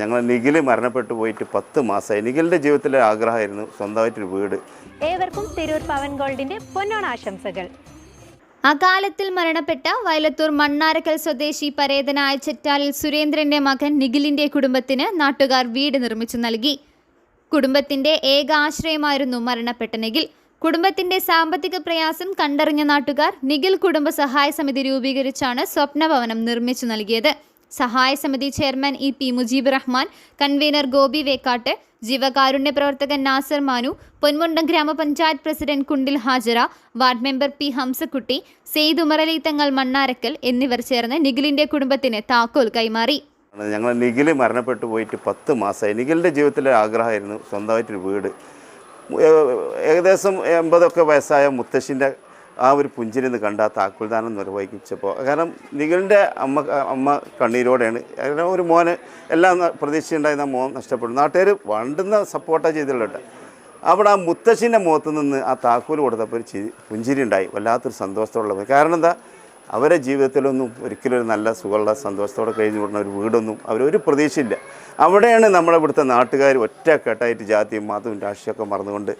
ഞങ്ങൾ നിഖിൽ മരണപ്പെട്ടു പോയിട്ട് പത്ത് മാസമായി. നിഖിലിന്റെ ജീവിതത്തിലെ ആഗ്രഹമായിരുന്നു സ്വന്തമായിട്ടൊരു വീട്. ഏവർക്കും തിരൂർ പവൻ ഗോൾഡിന്റെ പൊന്നോണാശംസകൾ അകാലത്തിൽ മരണപ്പെട്ട വയലത്തൂർ മണ്ണാരക്കൽ സ്വദേശി പരേതനായ ചെറ്റാലിൽ സുരേന്ദ്രന്റെ മകൻ നിഖിലിന്റെ കുടുംബത്തിന് നാട്ടുകാർ വീട് നിർമ്മിച്ചു നൽകി. കുടുംബത്തിന്റെ ഏക ആശ്രയമായിരുന്നു മരണപ്പെട്ട നിഖിൽ. കുടുംബത്തിന്റെ സാമ്പത്തിക പ്രയാസം കണ്ടറിഞ്ഞ നാട്ടുകാർ നിഖിൽ കുടുംബ സഹായ സമിതി രൂപീകരിച്ചാണ് സ്വപ്നഭവനം നിർമ്മിച്ചു നൽകിയത്. സഹായ സമിതി chairman E P Mujeeb Rahman convener Gopi Vekkat ജീവകാരുണ്യ പ്രവർത്തകൻ നാസർ മാനു പൊന്മുണ്ടം ഗ്രാമപഞ്ചായത്ത് president Kundil Hajara ward member P Hamsakutty Sayed Umarali Thangal Mannarakkal എന്നിവർ ചേർന്ന് നിഖിലിന്റെ കുടുംബത്തിന് താക്കോൽ കൈമാറി. ഞങ്ങൾ നിഖിൽ മരണപ്പെട്ടു പോയിട്ട് പത്ത് മാസമായി നിഖിലിന്റെ ജീവിതത്തിലെ ആഗ്രഹമായിരുന്നു സ്വന്തമായിട്ടൊരു വീട്. ഏകദേശം എൺപതൊക്കെ വയസ്സായ മുത്തശ്ശിന്റെ ആ ഒരു പുഞ്ചിരി നിന്ന് കണ്ട ആ താക്കോൽദാനം നിർവഹിച്ചപ്പോൾ കാരണം നിഖിലിന്റെ അമ്മ അമ്മ കണ്ണീരോടെയാണ്. കാരണം ഒരു മോന് എല്ലാം പ്രതീക്ഷയുണ്ടായിരുന്ന മോൻ നഷ്ടപ്പെടും നാട്ടുകാർ വണ്ടുന്ന സപ്പോർട്ടാണ് ചെയ്തിട്ടുള്ളത് അവിടെ ആ മുത്തശ്ശിന്റെ മുഖത്ത് നിന്ന് ആ താക്കോൽ കൊടുത്തപ്പോൾ ഒരു ചിരി പുഞ്ചിരി ഉണ്ടായി. വല്ലാത്തൊരു സന്തോഷമുള്ളത് കാരണം എന്താ? അവരെ ജീവിതത്തിലൊന്നും ഒരിക്കലും ഒരു നല്ല സുഖമുള്ള സന്തോഷത്തോടെ കഴിഞ്ഞു കൂടുന്ന ഒരു വീടൊന്നും അവരൊരു പ്രതീക്ഷയില്ല. അവിടെയാണ് നമ്മുടെ ഇവിടുത്തെ നാട്ടുകാർ ഒറ്റക്കെട്ടായിട്ട് ജാതിയും മതവും രാഷ്ട്രീയമൊക്കെ മറന്നുകൊണ്ട്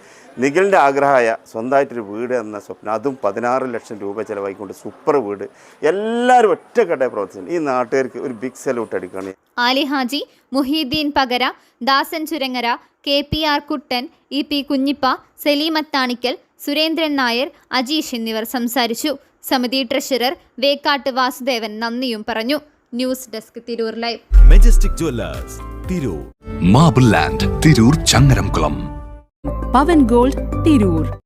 നിഖിലിന്റെ ആഗ്രഹമായ സ്വന്തമായിട്ടൊരു വീട് എന്ന സ്വപ്നം അതും പതിനാറ് ലക്ഷം രൂപ ചിലവാക്കിക്കൊണ്ട് സൂപ്പർ വീട് എല്ലാവരും ഒറ്റക്കെട്ടായി പ്രവർത്തിച്ചു ഈ നാട്ടുകാർക്ക് ഒരു ബിഗ് സല്യൂട്ട് അടിക്കുകയാണ് Ali Haji Muhiyuddin Pakara Dasan Churangara K P R Kuttan E P Kunjippa Salimathanikkal Surendran Nair Ajeesh എന്നിവർ സംസാരിച്ചു. സമിതി ട്രഷറർ വേക്കാട്ട് വാസുദേവൻ നന്ദിയും പറഞ്ഞു. News desk Tirur live. Majestic jewellers Tirur. Marble land Tirur Changaramkulam. Pavan gold Tirur.